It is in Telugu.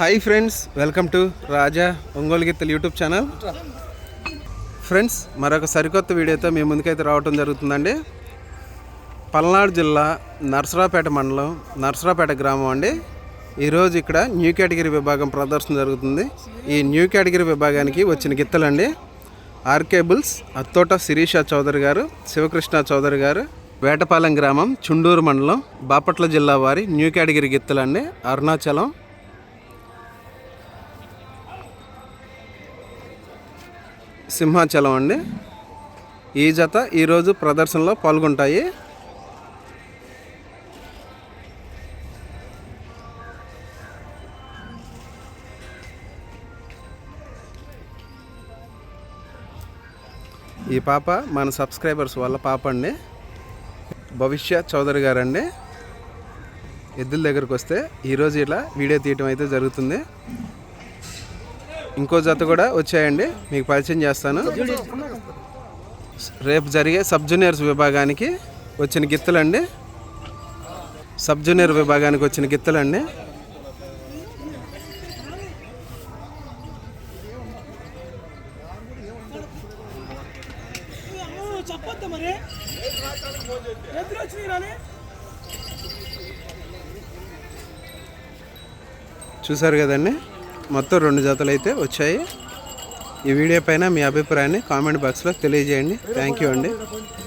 Hi friends welcome to Raja Ongole గిత్తలు యూట్యూబ్ ఛానల్ ఫ్రెండ్స్ మరొక సరికొత్త వీడియోతో మీ ముందుకైతే రావటం జరుగుతుందండి. పల్నాడు జిల్లా నర్సరాపేట మండలం నర్సరాపేట గ్రామం అండి. ఈరోజు ఇక్కడ న్యూ కేటగిరీ విభాగం ప్రదర్శన జరుగుతుంది. ఈ న్యూ కేటగిరీ విభాగానికి వచ్చిన గిత్తలండి. ఆర్కేబుల్స్ అత్తోట శిరీష చౌదరి గారు శివకృష్ణ చౌదరి గారు వేటపాలెం గ్రామం చుండూరు మండలం బాపట్ల జిల్లా వారి న్యూ కేటగిరీ గిత్తలండి. అరుణాచలం సింహాచలం అండి. ఈ జత ఈరోజు ప్రదర్శనలో పాల్గొంటాయి. ఈ పాప మన సబ్స్క్రైబర్స్ వాళ్ళ పాప అండి. భవిష్య చౌదరి గారండి. ఎద్దుల దగ్గరకు వస్తే ఈరోజు ఇట్లా వీడియో తీయటం అయితే జరుగుతుంది. ఇంకో జత కూడా వచ్చాయండి. మీకు పరిచయం చేస్తాను. రేపు జరిగే సబ్ జూనియర్స్ విభాగానికి వచ్చిన గిత్తలండి. సబ్ జూనియర్ విభాగానికి వచ్చిన గిత్తలండి. చూసారు కదండి. మొత్తం రెండు జతలు అయితే వచ్చాయి. ఈ వీడియో పైన మీ అభిప్రాయాన్ని కామెంట్ బాక్స్లో తెలియజేయండి. థ్యాంక్ యూ అండి.